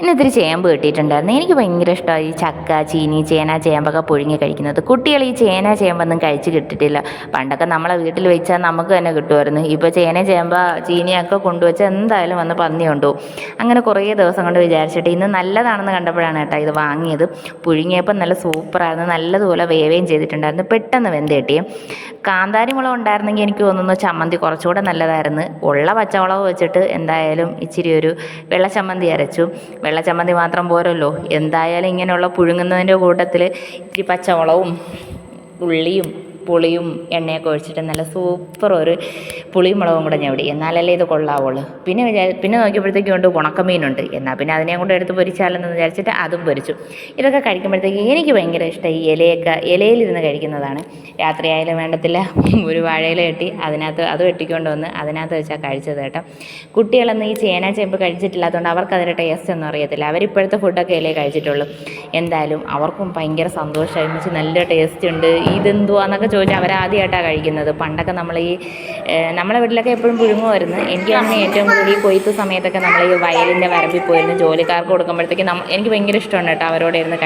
ഇന്ന് ഇത്തിരി ചേമ്പ് കിട്ടിയിട്ടുണ്ടായിരുന്നു. എനിക്ക് ഭയങ്കര ഇഷ്ടമായി. ഈ ചക്ക ചീനി ചേന ചേമ്പൊക്കെ പുഴുങ്ങി കഴിക്കുന്നത്. കുട്ടികൾ ഈ ചേന ചേമ്പൊന്നും കഴിച്ച് കിട്ടിയിട്ടില്ല. പണ്ടൊക്കെ നമ്മളെ വീട്ടിൽ വെച്ചാൽ നമുക്ക് തന്നെ കിട്ടുമായിരുന്നു. ഇപ്പോൾ ചേന ചേമ്പ ചീനിയൊക്കെ കൊണ്ടുവച്ചാൽ എന്തായാലും വന്ന് പന്നി കൊണ്ടുപോകും. അങ്ങനെ കുറേ ദിവസം കൊണ്ട് വിചാരിച്ചിട്ട് ഇന്ന് നല്ലതാണെന്ന് കണ്ടപ്പോഴാണ് കേട്ടോ ഇത് വാങ്ങിയത്. പുഴുങ്ങിയപ്പോൾ നല്ല സൂപ്പറായിരുന്നു. നല്ലതുപോലെ വേവേം ചെയ്തിട്ടുണ്ടായിരുന്നു. പെട്ടെന്ന് വെന്ത് കിട്ടിയേ കാന്താരി മുളക് ഉണ്ടായിരുന്നെങ്കിൽ എനിക്ക് തോന്നുന്നു ചമ്മന്തി കുറച്ചുകൂടെ നല്ലതായിരുന്നു. ഉള്ള പച്ചമുളക് വെച്ചിട്ട് എന്തായാലും ഇച്ചിരി ഒരു വെള്ളച്ചമ്മന്തി അരച്ചു. വെള്ള ചമ്മന്തി മാത്രം പോരല്ലോ. എന്തായാലും ഇങ്ങനെയുള്ള പുഴുങ്ങുന്നതിന്റെ കൂട്ടത്തിൽ ഇത്തിരി പച്ചമുളകും ഉള്ളിയും പുളിയും എണ്ണയൊക്കെ ഒഴിച്ചിട്ട് നല്ല സൂപ്പർ ഒരു പുളിയും മുളകും കൂടെ ഞാൻ വിടും എന്നാലല്ലേ ഇത് കൊള്ളാവുള്ളൂ. പിന്നെ വിചാരി പിന്നെ നോക്കിയപ്പോഴത്തേക്കും ഉണ്ട് ഉണക്കമീനുണ്ട്. എന്നാൽ പിന്നെ അതിനെ കൊണ്ട് എടുത്ത് പൊരിച്ചാലെന്ന് വിചാരിച്ചിട്ട് അതും പൊരിച്ചു. ഇതൊക്കെ കഴിക്കുമ്പോഴത്തേക്ക് എനിക്ക് ഭയങ്കര ഇഷ്ടം ഈ ഇലയൊക്കെ ഇലയിലിരുന്ന് കഴിക്കുന്നതാണ്. രാത്രിയായാലും വേണ്ടത്തില്ല. ഒരു വാഴയില കെട്ടി അതിനകത്ത് അത് വെട്ടിക്കൊണ്ട് വന്ന് അതിനകത്ത് വെച്ചാൽ കഴിച്ചത് കേട്ടോ. കുട്ടികളൊന്നും ഈ ചേന ചേമ്പ് കഴിച്ചിട്ടില്ലാത്തതുകൊണ്ട് അവർക്ക് അതിന്റെ ടേസ്റ്റ് ഒന്നും അറിയത്തില്ല. അവരിപ്പോഴത്തെ ഫുഡൊക്കെ ഇലയെ കഴിച്ചിട്ടുള്ളൂ. എന്തായാലും അവർക്കും ഭയങ്കര സന്തോഷമായി നല്ല ടേസ്റ്റ് ഉണ്ട്. ഇതെന്തുവാന്നൊക്കെ ചോദിച്ചാൽ അവരാദ്യമായിട്ടാണ് കഴിക്കുന്നത്. പണ്ടൊക്കെ നമ്മൾ ഈ നമ്മളെ വീട്ടിലൊക്കെ എപ്പോഴും പുഴുങ്ങുമായിരുന്നു. എനിക്ക് തന്നെ ഏറ്റവും കൂടുതൽ ഈ കൊയ്ത്ത് സമയത്തൊക്കെ നമ്മൾ ഈ വയലിന്റെ വരമ്പിൽ പോയിരുന്നു ജോലിക്കാർക്ക് കൊടുക്കുമ്പോഴത്തേക്ക് എനിക്ക് ഭയങ്കര ഇഷ്ടമാണ് കേട്ടോ അവരോട് ഇരുന്ന്